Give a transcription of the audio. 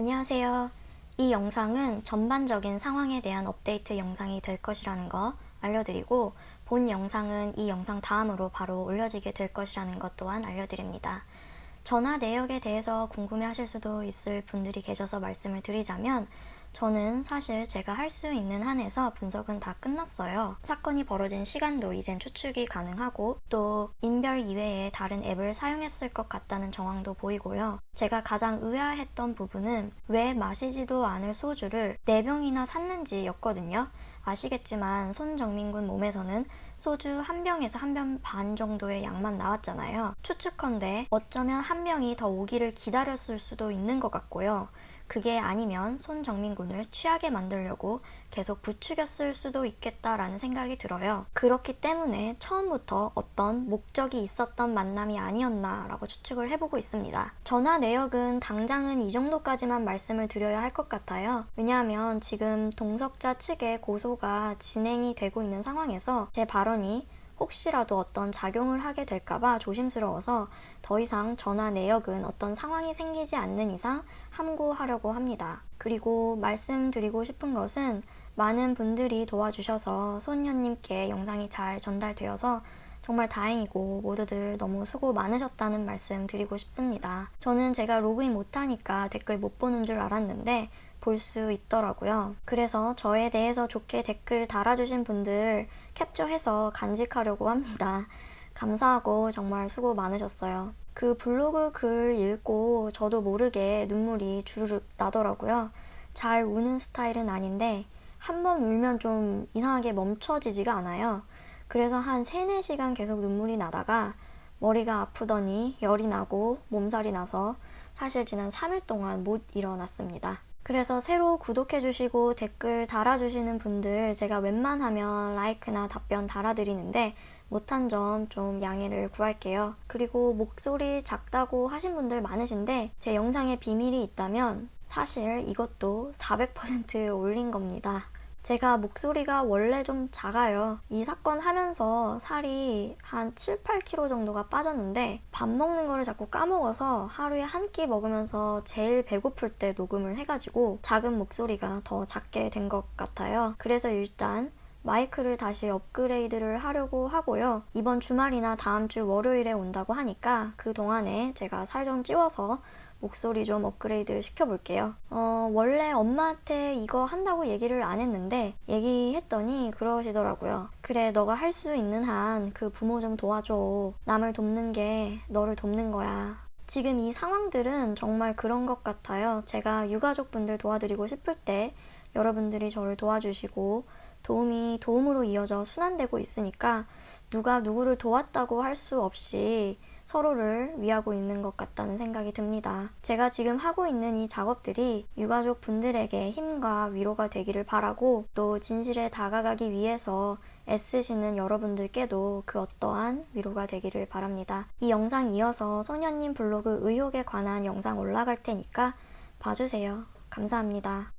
안녕하세요. 이 영상은 전반적인 상황에 대한 업데이트 영상이 될 것이라는 거 알려드리고 본 영상은 이 영상 다음으로 바로 올려지게 될 것이라는 것 또한 알려드립니다. 전화 내역에 대해서 궁금해 하실 수도 있을 분들이 계셔서 말씀을 드리자면 저는 사실 제가 할 수 있는 한에서 분석은 다 끝났어요. 사건이 벌어진 시간도 이젠 추측이 가능하고 또 인별 이외에 다른 앱을 사용했을 것 같다는 정황도 보이고요. 제가 가장 의아했던 부분은 왜 마시지도 않을 소주를 4병이나 샀는지였거든요. 아시겠지만 손정민군 몸에서는 소주 한 병에서 한 병 반 정도의 양만 나왔잖아요. 추측컨대 어쩌면 한 명이 더 오기를 기다렸을 수도 있는 것 같고요. 그게 아니면 손정민 군을 취하게 만들려고 계속 부추겼을 수도 있겠다라는 생각이 들어요. 그렇기 때문에 처음부터 어떤 목적이 있었던 만남이 아니었나라고 추측을 해보고 있습니다. 전화 내역은 당장은 이 정도까지만 말씀을 드려야 할 것 같아요. 왜냐하면 지금 동석자 측의 고소가 진행이 되고 있는 상황에서 제 발언이 혹시라도 어떤 작용을 하게 될까봐 조심스러워서 더 이상 전화 내역은 어떤 상황이 생기지 않는 이상 함구하려고 합니다. 그리고 말씀드리고 싶은 것은 많은 분들이 도와주셔서 손녀님께 영상이 잘 전달되어서 정말 다행이고 모두들 너무 수고 많으셨다는 말씀 드리고 싶습니다. 저는 제가 로그인 못하니까 댓글 못 보는 줄 알았는데 볼 수 있더라고요. 그래서 저에 대해서 좋게 댓글 달아주신 분들 캡처해서 간직하려고 합니다. 감사하고 정말 수고 많으셨어요. 그 블로그 글 읽고 저도 모르게 눈물이 주르륵 나더라고요. 잘 우는 스타일은 아닌데 한 번 울면 좀 이상하게 멈춰지지가 않아요. 그래서 한 3, 4시간 계속 눈물이 나다가 머리가 아프더니 열이 나고 몸살이 나서 사실 지난 3일 동안 못 일어났습니다. 그래서 새로 구독해주시고 댓글 달아주시는 분들 제가 웬만하면 라이크나 답변 달아드리는데 못한 점 좀 양해를 구할게요. 그리고 목소리 작다고 하신 분들 많으신데 제 영상에 비밀이 있다면 사실 이것도 400% 올린 겁니다. 제가 목소리가 원래 좀 작아요. 이 사건 하면서 살이 한 7, 8kg 정도가 빠졌는데 밥 먹는 거를 자꾸 까먹어서 하루에 한 끼 먹으면서 제일 배고플 때 녹음을 해가지고 작은 목소리가 더 작게 된 것 같아요. 그래서 일단 마이크를 다시 업그레이드를 하려고 하고요. 이번 주말이나 다음 주 월요일에 온다고 하니까 그 동안에 제가 살 좀 찌워서 목소리 좀 업그레이드 시켜볼게요. 어, 원래 엄마한테 이거 한다고 얘기를 안 했는데 얘기했더니 그러시더라고요. 그래, 너가 할 수 있는 한 그 부모 좀 도와줘. 남을 돕는 게 너를 돕는 거야. 지금 이 상황들은 정말 그런 것 같아요. 제가 유가족분들 도와드리고 싶을 때 여러분들이 저를 도와주시고 도움이 도움으로 이어져 순환되고 있으니까 누가 누구를 도왔다고 할 수 없이 서로를 위하고 있는 것 같다는 생각이 듭니다. 제가 지금 하고 있는 이 작업들이 유가족 분들에게 힘과 위로가 되기를 바라고 또 진실에 다가가기 위해서 애쓰시는 여러분들께도 그 어떠한 위로가 되기를 바랍니다. 이 영상 이어서 소녀님 블로그 의혹에 관한 영상 올라갈 테니까 봐주세요. 감사합니다.